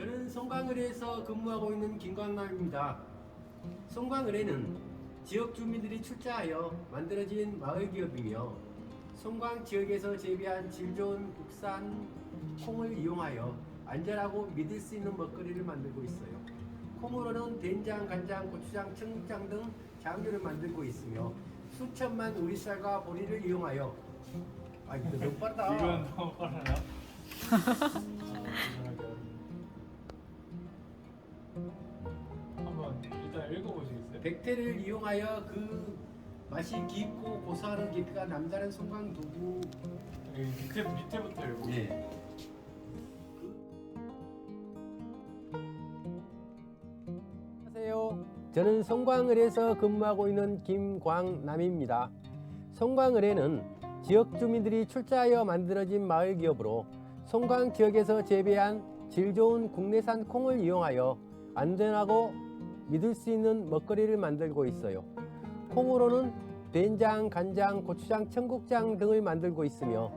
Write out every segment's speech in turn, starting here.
저는 송광을에서 근무하고 있는 김광남입니다. 송광을에는 지역 주민들이 출자하여 만들어진 마을 기업이며 송광 지역에서 재배한 질 좋은 국산 콩을 이용하여 안전하고 믿을 수 있는 먹거리를 만들고 있어요. 콩으로는 된장, 간장, 고추장, 청국장 등 장류를 만들고 있으며 수천만 우리 쌀과 보리를 이용하여 아 이거 너무 빠르다. 이건 너무 빨라요. 백태를 이용하여 그 맛이 깊고 고소한 깊이가 남다른 송광 두부 여기 밑에 밑에부터 읽어. 예. 안녕하세요. 저는 송광을에서 근무하고 있는 김광남입니다. 송광을에는 지역 주민들이 출자하여 만들어진 마을 기업으로 송광 지역에서 재배한 질 좋은 국내산 콩을 이용하여 안전하고 믿을 수 있는 먹거리를 만들고 있어요. 콩으로는 된장, 간장, 고추장, 청국장 등을 만들고 있으며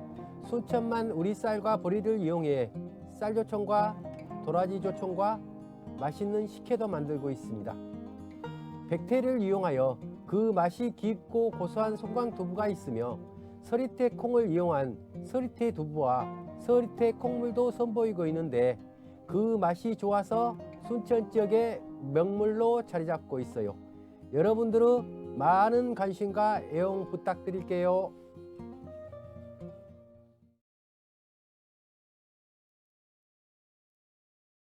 수천만 우리 쌀과 보리를 이용해 쌀조청과 도라지조청과 맛있는 식혜도 만들고 있습니다. 백태를 이용하여 그 맛이 깊고 고소한 송광 두부가 있으며 서리태 콩을 이용한 서리태 두부와 서리태 콩물도 선보이고 있는데 그 맛이 좋아서 순천 지역의 명물로 자리 잡고 있어요. 여러분들은 많은 관심과 애용 부탁드릴게요.